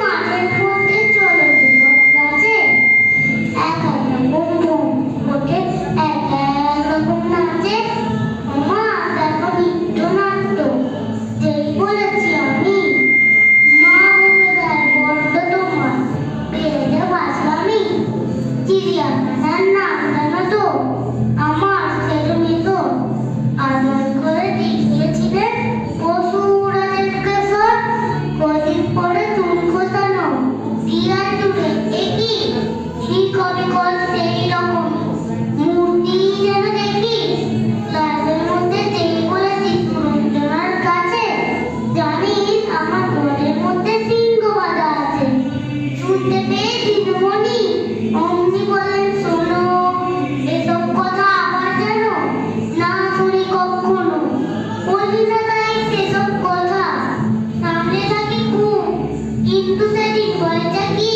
মাঠের মধ্যে চলন্ত লোক গাছে। এক লোকে এক রকম নাচে। মা, দেখো নাট্য বলেছি আমি। মা বলে দেয় তোমার বেড়ে দেব আমি চিড়িয়াখানার নাম সাংস্কৃতিক বইটা কি?